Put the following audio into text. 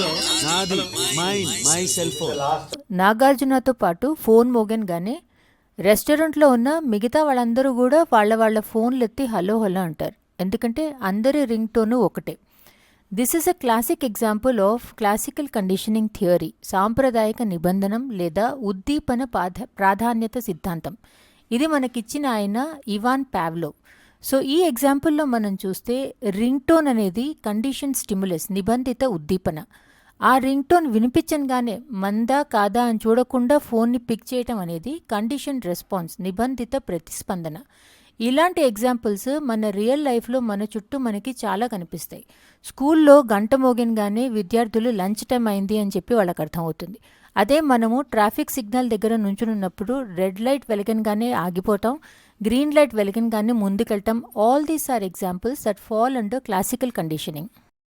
నాది mine my cell phone. నాగార్జునతో పాటు ఫోన్ మోగన్గానే రెస్టారెంట్లో ఉన్న మిగతా వాళ్ళందరూ కూడా వాళ్ళ వాళ్ళ ఫోన్లు ఎత్తి హలో హలో అంటారు. ఎందుకంటే అందరి రింగ్ టోను ఒకటే. This is a classic example of classical conditioning theory సాంప్రదాయక నిబంధనం లేదా ఉద్దీపన పాధ ప్రాధాన్యత సిద్ధాంతం. ఇది మనకిచ్చిన ఆయన ఇవాన్ పావ్లో సో ఈ ఎగ్జాంపుల్లో మనం చూస్తే రింగ్ టోన్ అనేది కండిషన్ స్టిములస్ నిబంధిత ఉద్దీపన. ఆ రింగ్ టోన్ వినిపించగానే మందా కాదా అని చూడకుండా ఫోన్ని పిక్ చేయటం అనేది కండిషన్ రెస్పాన్స్ నిబంధిత ప్రతిస్పందన. ఇలాంటి ఎగ్జాంపుల్స్ మన రియల్ లైఫ్లో మన చుట్టూ మనకి చాలా కనిపిస్తాయి. స్కూల్లో గంట మోగినగానే విద్యార్థులు లంచ్ టైం అయింది అని చెప్పి వాళ్ళకి అర్థమవుతుంది. అదే మనము ట్రాఫిక్ సిగ్నల్ దగ్గర నుంచునున్నప్పుడు రెడ్ లైట్ వెలగనగానే ఆగిపోవటం గ్రీన్ లైట్ వెలగనగానే ముందుకెళ్ళటం all these are examples that fall under classical conditioning